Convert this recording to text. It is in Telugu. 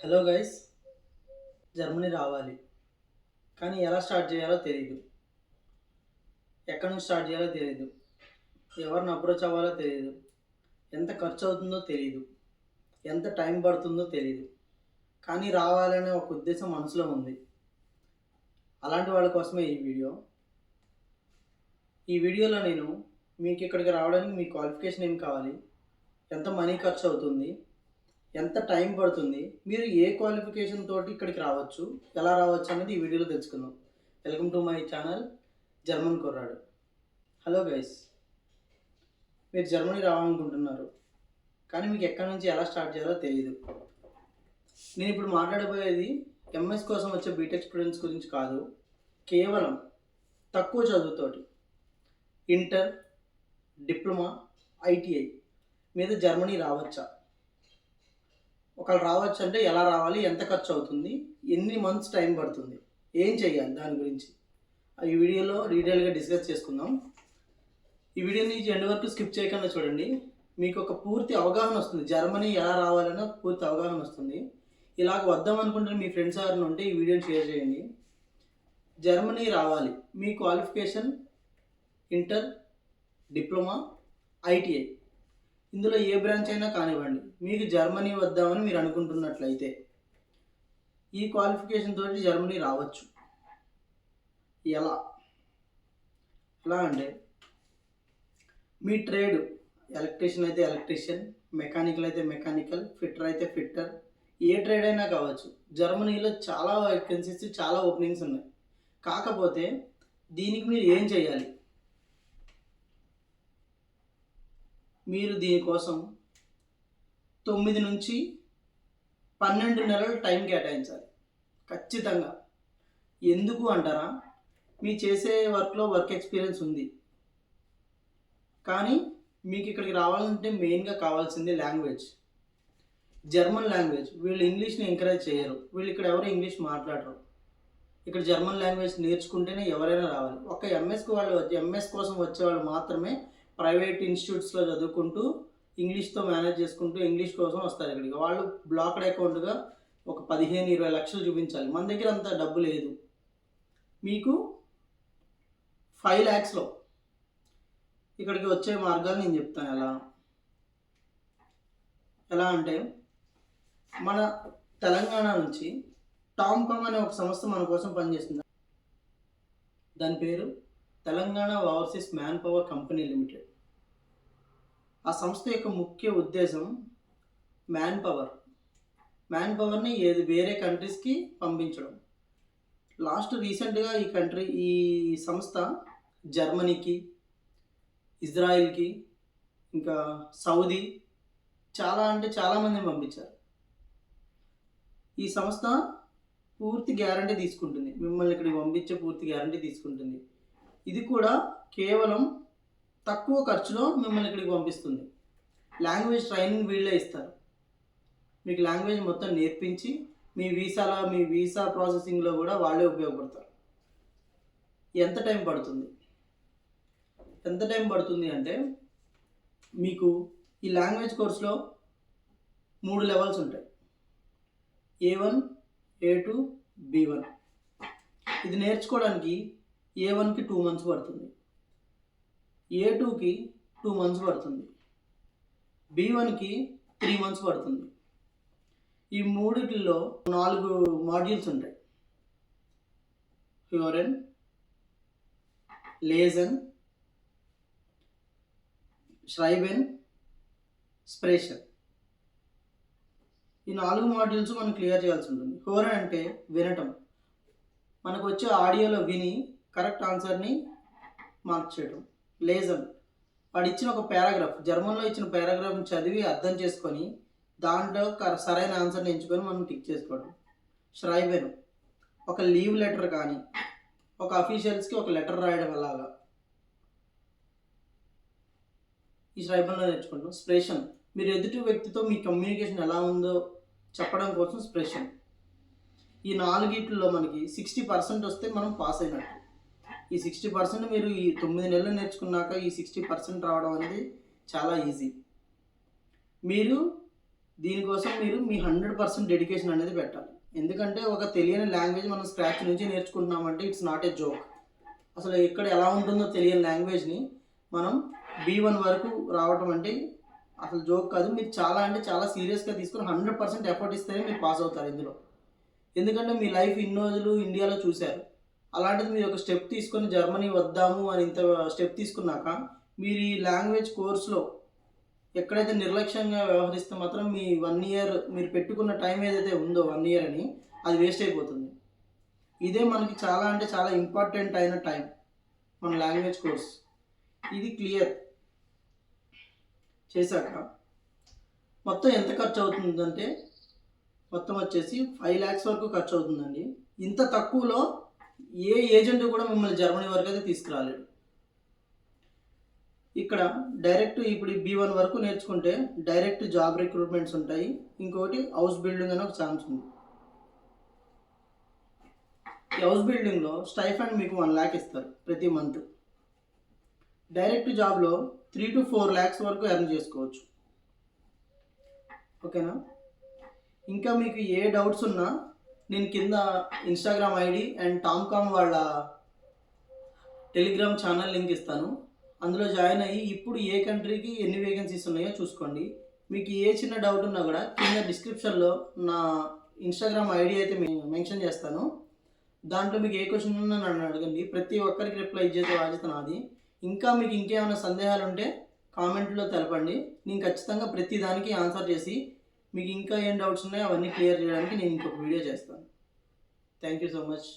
హలో గైస్ జర్మనీ రావాలి. కానీ ఎలా స్టార్ట్ చేయాలో తెలియదు ఎక్కడి నుంచి స్టార్ట్ చేయాలో తెలియదు ఎవరిని అప్రోచ్ అవ్వాలో తెలియదు ఎంత ఖర్చు అవుతుందో తెలియదు ఎంత టైం పడుతుందో తెలియదు కానీ రావాలనే ఒక ఉద్దేశం మనసులో ఉంది. అలాంటి వాళ్ళ కోసమే ఈ వీడియో. ఈ వీడియోలో నేను మీకు ఇక్కడికి రావడానికి మీ క్వాలిఫికేషన్ ఏం కావాలి? ఎంత మనీ ఖర్చు అవుతుంది? ఎంత టైం పడుతుంది మీరు ఏ క్వాలిఫికేషన్ తోటి ఇక్కడికి రావచ్చు ఎలా రావచ్చు అనేది ఈ వీడియోలో తెలుసుకుందాం. Welcome to my channel German కుర్రాడు. హలో గైస్ మీరు జర్మనీ రావాలనుకుంటున్నారు కానీ మీకు ఎక్కడి నుంచి ఎలా స్టార్ట్ చేయాలో తెలియదు నేను ఇప్పుడు మాట్లాడబోయేది ఎంఎస్ కోసం వచ్చే బీటెక్ స్టూడెంట్స్ గురించి కాదు కేవలం తక్కువ చదువుతోటి. ఇంటర్ డిప్లొమా ఐటీఐ మీద జర్మనీ రావచ్చా? ఒకళ్ళు రావచ్చు అంటే ఎలా రావాలి ఎంత ఖర్చు అవుతుంది ఎన్ని మంత్స్ టైం పడుతుంది ఏం చేయాలి దాని గురించి. ఈ వీడియోలో డీటెయిల్గా డిస్కస్ చేసుకుందాం. ఈ వీడియోని ఎండ్ వరకు స్కిప్ చేయకుండా చూడండి. మీకు ఒక పూర్తి అవగాహన వస్తుంది. జర్మనీ ఎలా రావాలన్న పూర్తి అవగాహన వస్తుంది. ఇలాగ వద్దాం అనుకుంటే మీ ఫ్రెండ్స్ ఎవరైనా ఉంటే ఈ వీడియోని షేర్ చేయండి. జర్మనీ రావాలి. మీ క్వాలిఫికేషన్ ఇంటర్ డిప్లొమా ఐటీఐ ఇందులో ఏ బ్రాంచ్ అయినా కానివ్వండి మీకు జర్మనీ వద్దామని మీరు అనుకుంటున్నట్లయితే ఈ క్వాలిఫికేషన్ తోటి జర్మనీ రావచ్చు. ఎలా? ఎలా అంటే మీ ట్రేడ్ ఎలక్ట్రీషియన్ అయితే ఎలక్ట్రీషియన్ మెకానికల్ అయితే మెకానికల్ ఫిట్టర్ అయితే ఫిట్టర్ ఏ ట్రేడ్ అయినా కావచ్చు. జర్మనీలో చాలా వేకెన్సీస్ చాలా ఓపెనింగ్స్ ఉన్నాయి. కాకపోతే దీనికి మీరు ఏం చేయాలి? మీరు దీనికోసం తొమ్మిది నుంచి పన్నెండు నెలలు టైం కేటాయించాలి. ఖచ్చితంగా. ఎందుకు అంటారా? మీ చేసే వర్క్లో వర్క్ ఎక్స్పీరియన్స్ ఉంది. కానీ మీకు ఇక్కడికి రావాలంటే మెయిన్గా కావాల్సింది లాంగ్వేజ్. German language. వీళ్ళు ఇంగ్లీష్ని ఎంకరేజ్ చేయరు. వీళ్ళు ఇక్కడ ఎవరు ఇంగ్లీష్ మాట్లాడరు. ఇక్కడ జర్మన్ లాంగ్వేజ్ నేర్చుకుంటేనే ఎవరైనా రావాలి. ఒక ఎంఎస్కి వాళ్ళు ఎంఎస్ కోసం వచ్చేవాళ్ళు మాత్రమే ప్రైవేట్ ఇన్స్టిట్యూట్స్లో చదువుకుంటూ ఇంగ్లీష్తో మేనేజ్ చేసుకుంటూ ఇంగ్లీష్ కోసం వస్తారు ఇక్కడికి. వాళ్ళు బ్లాక్డ్ అకౌంట్గా ఒక పదిహేను ఇరవై లక్షలు చూపించాలి. మన దగ్గర అంత డబ్బు లేదు. మీకు ఫైవ్ ల్యాక్స్లో ఇక్కడికి వచ్చే మార్గాలు నేను చెప్తాను. ఎలా? ఎలా అంటే మన తెలంగాణ నుంచి టామ్కామ్ అనే ఒక సంస్థ మన కోసం పనిచేస్తుంది. దాని పేరు Telangana overseas manpower company limited. ఆ సంస్థ యొక్క ముఖ్య ఉద్దేశం మ్యాన్ పవర్ మ్యాన్ పవర్ని ఏది వేరే కంట్రీస్కి పంపించడం. లాస్ట్ రీసెంట్గా ఈ కంట్రీ ఈ సంస్థ జర్మనీకి ఇజ్రాయిల్కి ఇంకా సౌదీ చాలా అంటే చాలామందిని పంపించారు. ఈ సంస్థ పూర్తి గ్యారంటీ తీసుకుంటుంది. మిమ్మల్ని ఇక్కడికి పంపించే పూర్తి గ్యారంటీ తీసుకుంటుంది. ఇది కూడా కేవలం తక్కువ ఖర్చులో మిమ్మల్ని ఇక్కడికి పంపిస్తుంది. లాంగ్వేజ్ ట్రైనింగ్ వీళ్ళే ఇస్తారు. మీకు లాంగ్వేజ్ మొత్తం నేర్పించి మీ వీసాలో మీ వీసా ప్రాసెసింగ్లో కూడా వాళ్ళే ఉపయోగపడతారు. ఎంత టైం పడుతుంది? ఎంత టైం పడుతుంది అంటే మీకు ఈ లాంగ్వేజ్ కోర్స్లో మూడు లెవెల్స్ ఉంటాయి. A one A two B one ఇది నేర్చుకోవడానికి ఏ వన్కి టూ మంత్స్ పడుతుంది. ఏ టూకి టూ మంత్స్ పడుతుంది. బి వన్కి త్రీ మంత్స్ పడుతుంది. ఈ మూడిటిల్లో నాలుగు మాడ్యూల్స్ ఉంటాయి. హ్యూరన్ లేజన్ ష్రైబెన్ స్ప్రేషన్ ఈ నాలుగు మాడ్యూల్స్ మనం క్లియర్ చేయాల్సి ఉంటుంది. హోరన్ అంటే వినటం. మనకు వచ్చే ఆడియోలో విని కరెక్ట్ ఆన్సర్ని మార్క్ చేయడం లేజన్ వాడు ఇచ్చిన ఒక పారాగ్రాఫ్ జర్మన్లో ఇచ్చిన పారాగ్రాఫ్ని చదివి అర్థం చేసుకొని దాంట్లో కర- సరైన ఆన్సర్ని ఎంచుకొని మనం టిక్ చేసుకోవడం. ష్రైబెన్ ఒక లీవ్ లెటర్ కానీ ఒక అఫీషియల్స్కి ఒక లెటర్ రాయడం అలాగా ఈ శ్రైబన్లో నేర్చుకుంటాం. స్ప్రెషన్. మీరు ఎదుటి వ్యక్తితో మీ కమ్యూనికేషన్ ఎలా ఉందో చెప్పడం కోసం స్ప్రెషన్. ఈ నాలుగిట్లో మనకి సిక్స్టీ పర్సెంట్ వస్తే మనం పాస్ అయినట్టు. ఈ సిక్స్టీ పర్సెంట్ మీరు ఈ తొమ్మిది నెలలు నేర్చుకున్నాక ఈ సిక్స్టీ పర్సెంట్ రావడం అనేది చాలా ఈజీ. మీరు దీనికోసం మీరు మీ హండ్రెడ్ పర్సెంట్ డెడికేషన్ అనేది పెట్టాలి. ఎందుకంటే ఒక తెలియని లాంగ్వేజ్ మనం స్క్రాచ్ నుంచి నేర్చుకుంటున్నామంటే ఇట్స్ నాట్ ఏ జోక్. అసలు ఎక్కడ ఎలా ఉంటుందో తెలియని లాంగ్వేజ్ని మనం బీ వన్ వరకు రావటం అంటే అసలు జోక్ కాదు. మీరు చాలా అంటే చాలా సీరియస్గా తీసుకుని హండ్రెడ్ పర్సెంట్ ఎఫర్ట్ ఇస్తేనే మీరు పాస్ అవుతారు ఇందులో. ఎందుకంటే మీ లైఫ్ ఇన్ని రోజులు ఇండియాలో చూశారు. అలాంటిది మీరు ఒక స్టెప్ తీసుకొని జర్మనీ వద్దాము అని ఇంత స్టెప్ తీసుకున్నాక మీరు ఈ లాంగ్వేజ్ కోర్స్లో ఎక్కడైతే నిర్లక్ష్యంగా వ్యవహరిస్తే మాత్రం మీ వన్ ఇయర్ మీరు పెట్టుకున్న టైం ఏదైతే ఉందో వన్ ఇయర్ అని అది వేస్ట్ అయిపోతుంది. ఇదే మనకి చాలా అంటే చాలా ఇంపార్టెంట్ అయిన టైం మన లాంగ్వేజ్ కోర్స్ ఇది క్లియర్ చేశాక మొత్తం ఎంత ఖర్చు అవుతుందంటే మొత్తం వచ్చేసి ఫైవ్ ల్యాక్స్ వరకు ఖర్చు అవుతుందండి. ఇంత తక్కువలో ఏ ఏజెంట్ కూడా మిమ్మల్ని జర్మనీ వరకు అయితే తీసుకురాలేడు ఇక్కడ డైరెక్ట్ ఇప్పుడు బీ వన్ వరకు నేర్చుకుంటే డైరెక్ట్ జాబ్ రిక్రూట్మెంట్స్ ఉంటాయి. ఇంకొకటి హౌస్ బిల్డింగ్ అని ఒక ఛాన్స్ ఉంది. ఈ హౌస్ బిల్డింగ్లో స్టైఫండ్ మీకు వన్ ల్యాక్ ఇస్తారు ప్రతి మంత్. డైరెక్ట్ జాబ్లో త్రీ టు ఫోర్ ల్యాక్స్ వరకు ఎర్న్ చేసుకోవచ్చు. ఓకేనా? ఇంకా మీకు ఏ డౌట్స్ ఉన్నా నేను కింద ఇన్స్టాగ్రామ్ ఐడి అండ్ టామ్కామ్ వాళ్ళ టెలిగ్రామ్ ఛానల్ లింక్ ఇస్తాను. అందులో జాయిన్ అయ్యి ఇప్పుడు ఏ కంట్రీకి ఎన్ని వేకెన్సీస్ ఉన్నాయో చూసుకోండి. మీకు ఏ చిన్న డౌట్ ఉన్నా కూడా కింద డిస్క్రిప్షన్లో నా ఇన్స్టాగ్రామ్ ఐడి అయితే మెన్షన్ చేస్తాను. దాంట్లో మీకు ఏ క్వశ్చన్ ఉన్నా నన్ను అడగండి. ప్రతి ఒక్కరికి రిప్లై చేసే బాధ్యత నాది. ఇంకా మీకు ఇంకేమైనా సందేహాలు ఉంటే కామెంట్లో తెలపండి. నేను ఖచ్చితంగా ప్రతి దానికి ఆన్సర్ చేసి మీకు ఇంకా ఏం డౌట్స్ ఉన్నాయో అవన్నీ క్లియర్ చేయడానికి నేను ఇంకొక వీడియో చేస్తాను. Thank you so much